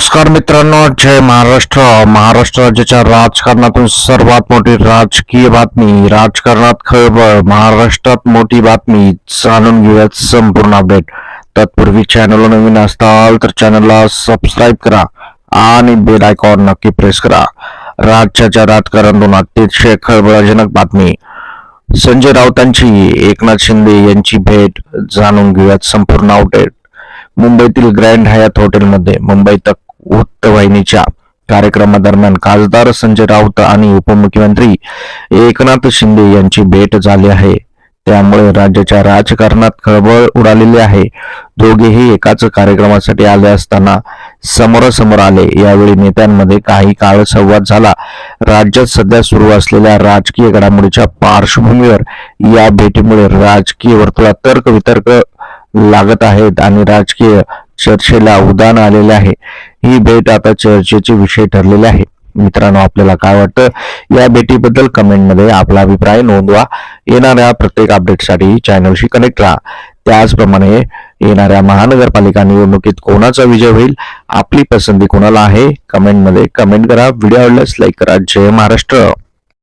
नमस्कार मित्रांनो जय महाराष्ट्र. महाराष्ट्र राज्याच्या राजकारणातून सर्वात मोठी राजकीय बातमी राजकारणात खळबळ महाराष्ट्रात मोठी बातमी. जाणून घेऊयात संपूर्ण अपडेट. तत्पूर्वी चॅनलला नवीन असताल तर चॅनलला सबस्क्राईब करा आणि बेल आयकॉन नक्की प्रेस करा. राज्याच्या राजकारणातून अतिशय खळबळजनक बातमी. संजय राऊतांची एकनाथ शिंदे यांची भेट. जाणून घेऊयात संपूर्ण अपडेट. मुंबईतील ग्रँड हयात हॉटेलमध्ये मुंबई तक वृत्तवाहिनीच्या कार्यक्रमादरम्यान खासदार संजय राऊत आणि उपमुख्यमंत्री एकनाथ शिंदे यांची भेट झाली आहे. त्यामुळे राज्याच्या राजकारणात खळबळ उडालेली आहे. दोघेही एकाच कार्यक्रमासाठी आले असताना समोरासमोर आले. यावेळी नेत्यांमध्ये काही काळ संवाद झाला. राज्यात सध्या सुरू असलेल्या राजकीय घडामोडीच्या पार्श्वभूमीवर या भेटीमुळे राजकीय वर्तुळात तर्क वितर्क लागत आहेत आणि राजकीय चर्चेला उदान आलेले आहे. ही भेट आता चर्चेचे विषय ठरलेले आहे. मित्रांनो आपल्याला काय वाटतं? या भेटीबद्दल कमेंटमध्ये आपला अभिप्राय नोंदवा. येणाऱ्या प्रत्येक अपडेटसाठी चॅनलशी कनेक्ट राहा. त्याचप्रमाणे येणाऱ्या महानगरपालिका निवडणुकीत कोणाचा विजय होईल आपली पसंती कोणाला आहे? कमेंटमध्ये कमेंट करा. व्हिडिओ आवडल्यास लाईक करा. जय महाराष्ट्र!